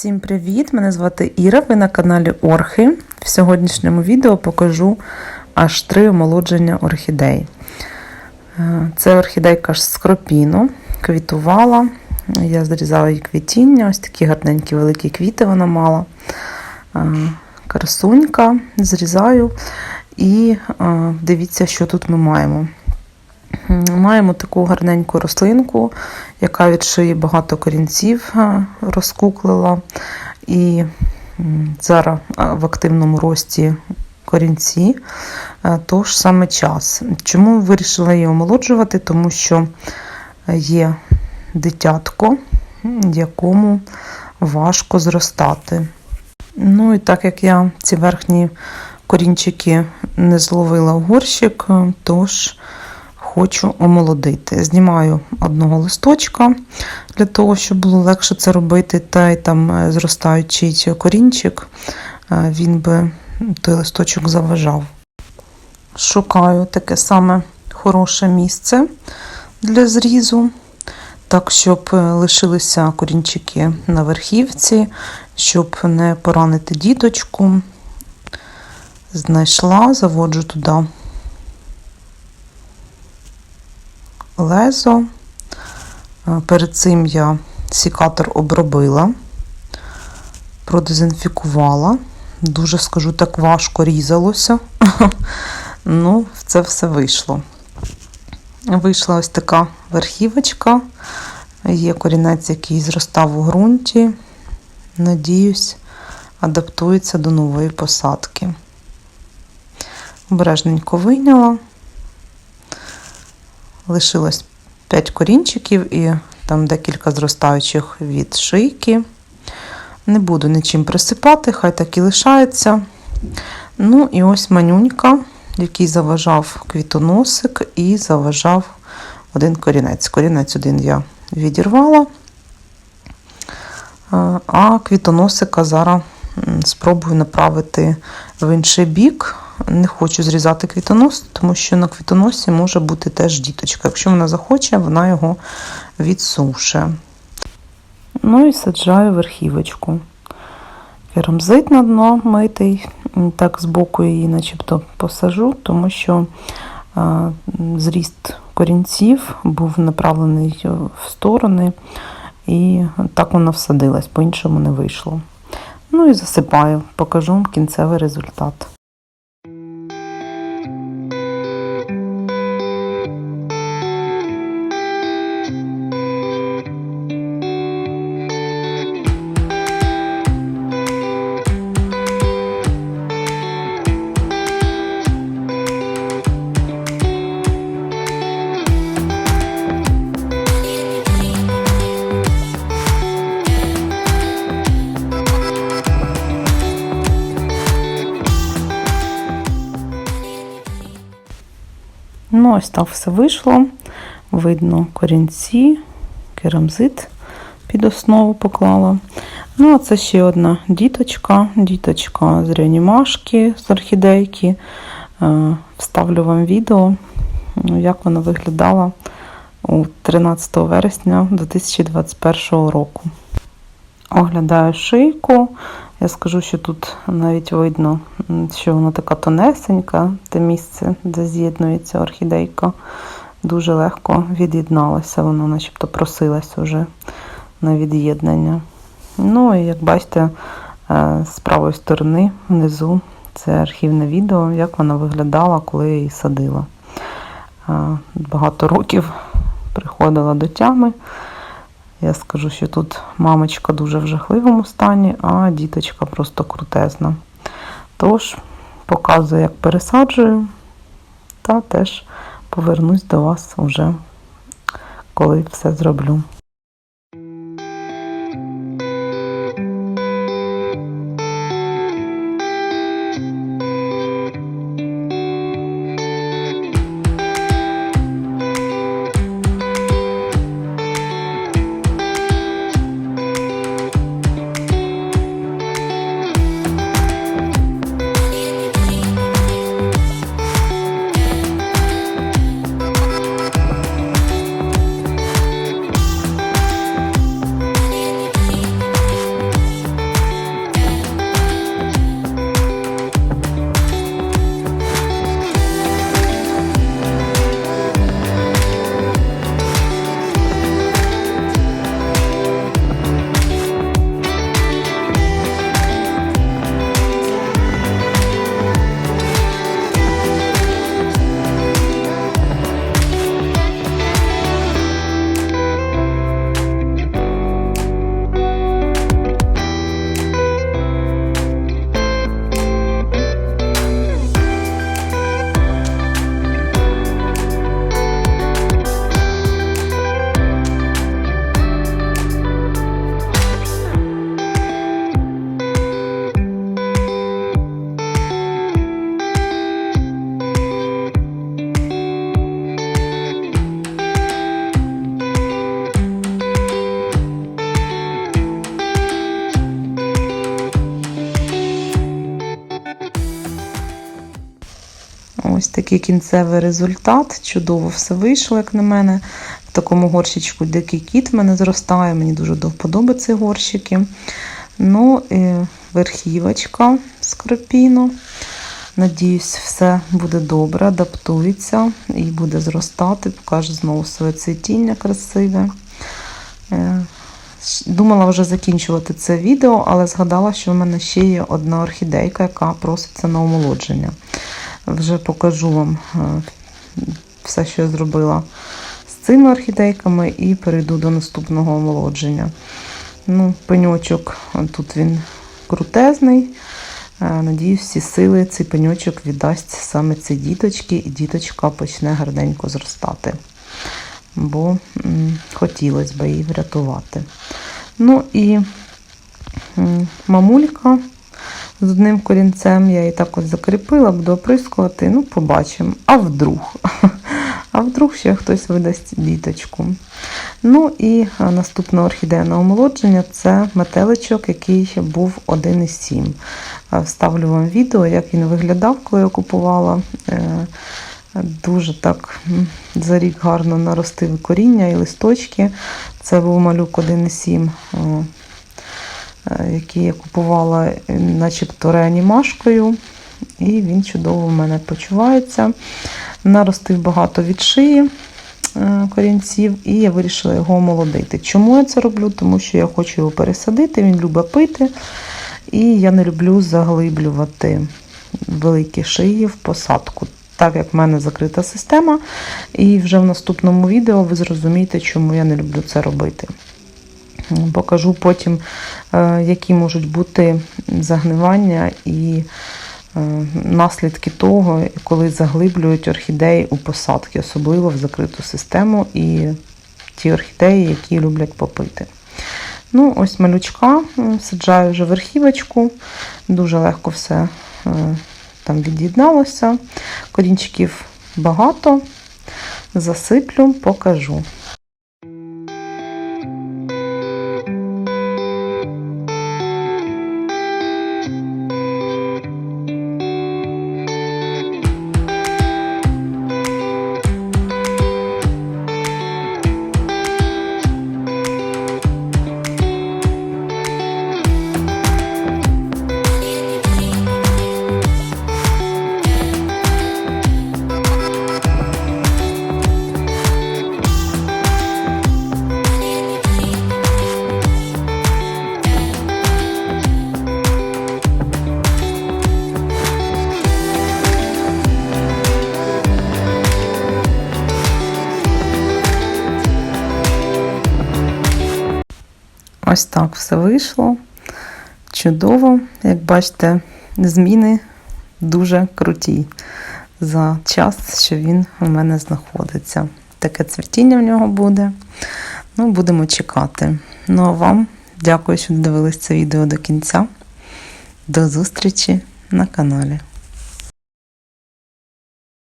Всім привіт! Мене звати Іра. Ви на каналі Орхи. В сьогоднішньому відео покажу аж три омолодження орхідей. Е, Це орхідейка з скропіну, квітувала. Я зрізала її квітіння, ось такі гарненькі великі квіти вона мала. Е, Красунька, зрізаю і е, дивіться, що тут ми маємо. Маємо таку гарненьку рослинку, яка від шиї багато корінців е, розкуклила. І зараз е, в активному рості корінці, е, тож саме час. Чому вирішила її омолоджувати? Тому що є дитятко, якому важко зростати. Ну і так як я ці верхні корінчики не зловила в горщик, тож хочу омолодити. Знімаю одного листочка для того, щоб було легше це робити. Та й там е, зростаючий корінчик, е, він би той листочок заважав. Шукаю таке саме хороше місце для зрізу. Так, щоб е, лишилися корінчики на верхівці, щоб не поранити діточку. Знайшла, заводжу туди лезо. Е, Перед цим я сікатор обробила, продезінфікувала. Дуже, скажу так, важко різалося. Ну, це все вийшло. Вийшла ось така верхівочка. Є корінець, який зростав у ґрунті. Надіюсь, адаптується до нової посадки. Обережненько вийняла. Лишилось 5 корінчиків і там декілька зростаючих від шийки. Не буду нічим присипати, хай так і лишається. Ну, і ось манюнька, який заважав квітоносик і заважав один корінець. Корінець один я відірвала, а квітоносика зараз спробую направити в інший бік. Не хочу зрізати квітонос, тому що на квітоносі може бути теж діточка. Якщо вона захоче, вона його відсуше. Ну і саджаю верхівочку. Керамзит на дно митий, так збоку її начебто посажу, тому що зріст корінців був направлений в сторони, і так вона всадилась, по-іншому не вийшло. Ну і засипаю, покажу кінцевий результат. Ну, ось так все вийшло. Видно корінці, керамзит під основу поклала. Ну, а це ще одна діточка, діточка з реанімашки, з орхідейки. Е, Вставлю вам відео, ну, як вона виглядала у 13 вересня 2021 року. Оглядаю шийку. Я скажу, що тут навіть видно, що вона така тонесенька, те місце, де з'єднується орхідейка. Дуже легко від'єдналася, вона начебто просилася вже на від'єднання. Ну і як бачите, е, з правої сторони внизу це архівне відео, як вона виглядала, коли я її садила. Е, Багато років приходила до тями. Я скажу, що тут мамочка дуже в жахливому стані, а діточка просто крутезна. Тож, показую, як пересаджую, та теж повернусь до вас уже, коли все зроблю. Такий кінцевий результат. Чудово все вийшло, як на мене. В такому горщичку дикий кіт в мене зростає. Мені дуже до вподоби горщики. Ну, і верхівочка скропіно. Надіюсь, все буде добре, адаптується і буде зростати, покаже знову своє цвітіння красиве. Е, Думала вже закінчувати це відео, але згадала, що в мене ще є одна орхідейка, яка проситься на омолодження. Вже покажу вам е, все, що я зробила з цими орхідейками, і перейду до наступного омолодження. Ну, пеньочок тут він крутезний. Е, Надіюсь, всі сили цей пеньочок віддасть саме цій діточці, і діточка почне гарненько зростати. Бо хотілося б її врятувати. Ну і мамулька з одним корінцем, я її так ось закріпила, буду оприскувати. Ну, побачимо. А вдруг? А вдруг ще хтось видасть діточку. Ну і а, наступна орхідея на омолодження це метеличок, який був 1,7. А, Вставлю вам відео, як він виглядав, коли я купувала. Е, Дуже так за рік гарно наростив коріння і листочки. Це був малюк 1,7, о, е, який я купувала е, начебто реанімашкою. І він чудово в мене почувається. Наростив багато від шиї е, корінців, і я вирішила його омолодити. Чому я це роблю? Тому що я хочу його пересадити, він любить пити. І я не люблю заглиблювати великі шиї в посадку. Так як в мене закрита система, і вже в наступному відео ви зрозумієте, чому я не люблю це робити. Покажу потім, е, які можуть бути загнивання і е, наслідки того, коли заглиблюють орхідеї у посадки, особливо в закриту систему і ті орхідеї, які люблять попити. Ну, ось малючка, саджаю вже верхівочку, дуже легко все е, там від'єдналося. Корінчиків багато. Засиплю, покажу. Ось так все вийшло. Чудово. Як бачите, зміни дуже круті за час, що він у мене знаходиться. Таке цвітіння в нього буде. Ну, будемо чекати. Ну а вам дякую, що дивились це відео до кінця. До зустрічі на каналі.